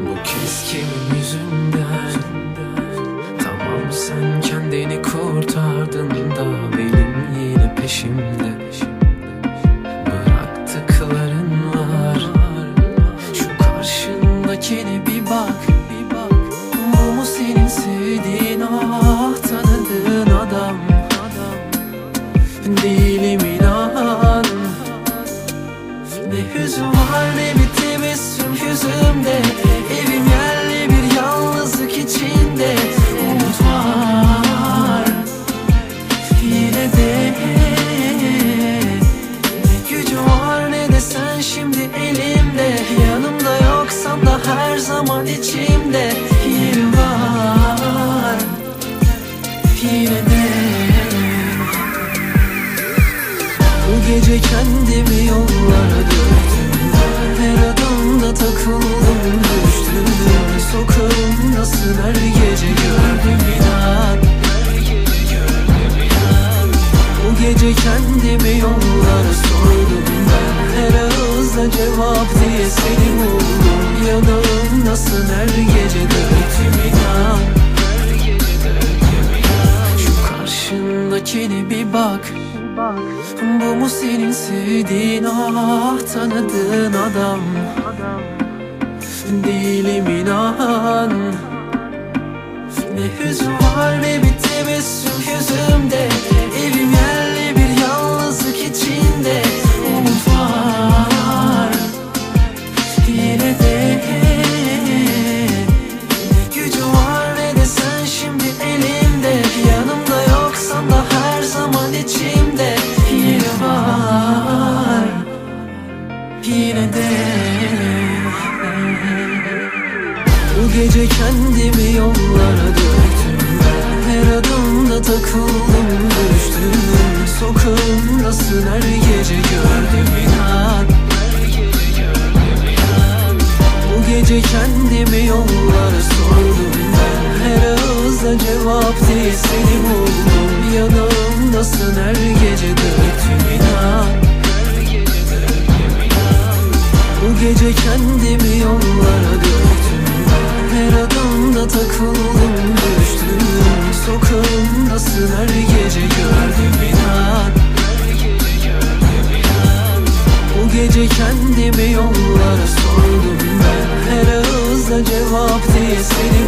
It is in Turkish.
Bu keskin yüzünden. Tamam sen kendini kurtardın da Benim yine peşimde. Bıraktıkların var. Şu karşındakini bir bak. Bu mu senin sevdiğin? Ah tanıdığın adam. Değilim inan. Ne hüzün var ne bir tebessüm hüzün gece kendimi yollara döktüm Her adımda takıldım düştüm. Sokağım nasıl her gece gördüm inan. Bu gece kendimi yollara sordum. Ben Her ağızda cevap diye seni buldum Yanağım nasıl her gece döktüm bu mu senin sevdiğin ah tanıdığın adam? Değilim inan Ne hüzün gece kendimi yollara döktüm Her adımda takıldım düştüm Sokağımdasın her gece gördüm inan. Bu gece kendimi yollara sordum ben. Her ağızda cevap değil seni buldum. Yanağımdasın her gece döktüm inan. Bu gece kendimi Nasıl her gece gördüm inan. Bu gece kendimi yollara sordum ben. Her ağızda cevap diye seni